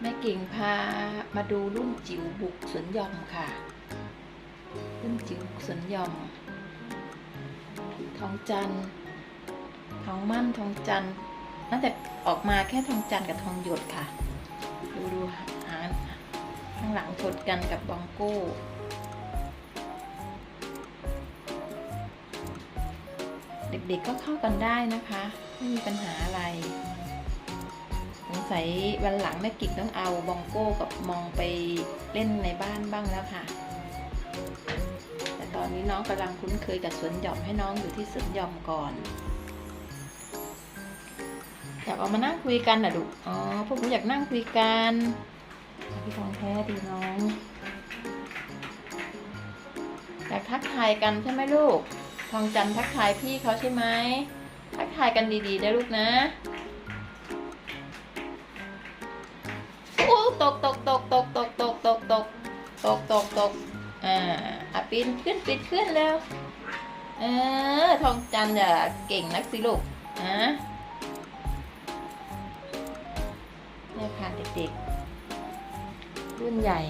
แม่กิ่งพามาดูรุ่นจิ๋วบุกสวนยอมค่ะ รุ่นจิ๋วสวนยอม ทองจันทองมั่นทองจันทร์ตั้งแต่ออกมาแค่ทองจันกับทองหยดค่ะ ดูดูหางข้างหลังชนกันกับบองโก้เด็กๆก็เข้ากันได้นะคะ ไม่มีปัญหาอะไร สัยวันหลังแม่กิกต้องเอาบองโก้กับมองไปเล่นในบ้านบ้างแล้วค่ะ แต่ตอนนี้น้องกำลังคุ้นเคยกับสวนหย่อมให้น้องอยู่ที่สวนหย่อมก่อนอยากออกมานั่งคุยกันนะลูกอ๋อพวกหนูอยากนั่งคุยกันพี่ทองแท้ดีน้องอยากทักทายกันใช่ไหมลูก ทองจันทักทายพี่เขาใช่ไหมทักทายกันดีๆได้ลูกนะ ตกตกตกตกตกตกตกตกตกตกตกอ่าอะปีนขึ้นปีนขึ้นแล้วเออทองจันทร์อย่าเก่งนักสิลูกฮะเนี่ยค่ะเด็กๆ รุ่นใหญ่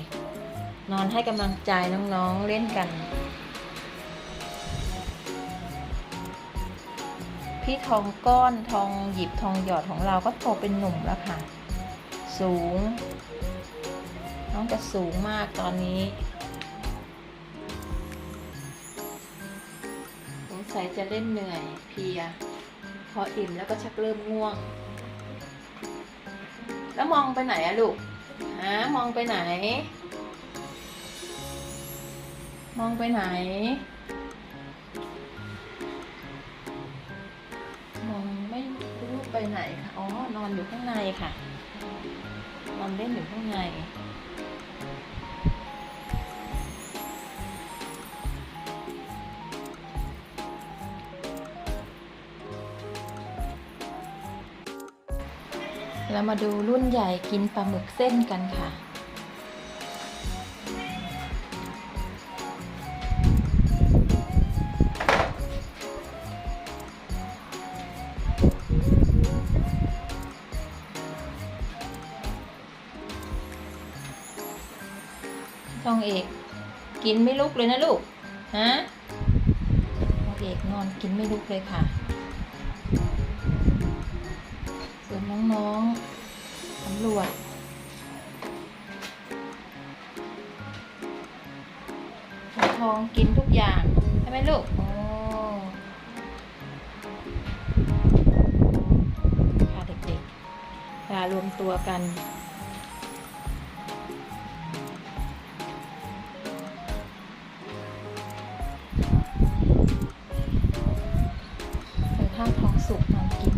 นอนให้กำลังใจน้องๆเล่นกัน พี่ทองก้อนทองหยิบทองหยอดของเราก็โตเป็นหนุ่มแล้วค่ะ สูง น้องจะสูงมากตอนนี้สงสัยจะเล่นเหนื่อยเพีย พออิ่มแล้วก็ชักเริ่มง่วง แล้วมองไปไหนอะลูกฮะมองไปไหน มองไปไหน ไปไหนคะอ๋อนอนอยู่ข้างในค่ะ นอนเล่นอยู่ข้างใน แล้วมาดูรุ่นใหญ่กินปลาหมึกเส้นกันค่ะ ทองเอก กินไม่ลุกเลยนะลูกฮะทองเอกนอนกินไม่ลุกเลยค่ะส่วนน้องๆสำรวจทองกินทุกอย่าง ใช่ไหมลูกโอ้ค่ะเด็กๆรวมตัวกัน้าวท้องสุกนอนกิน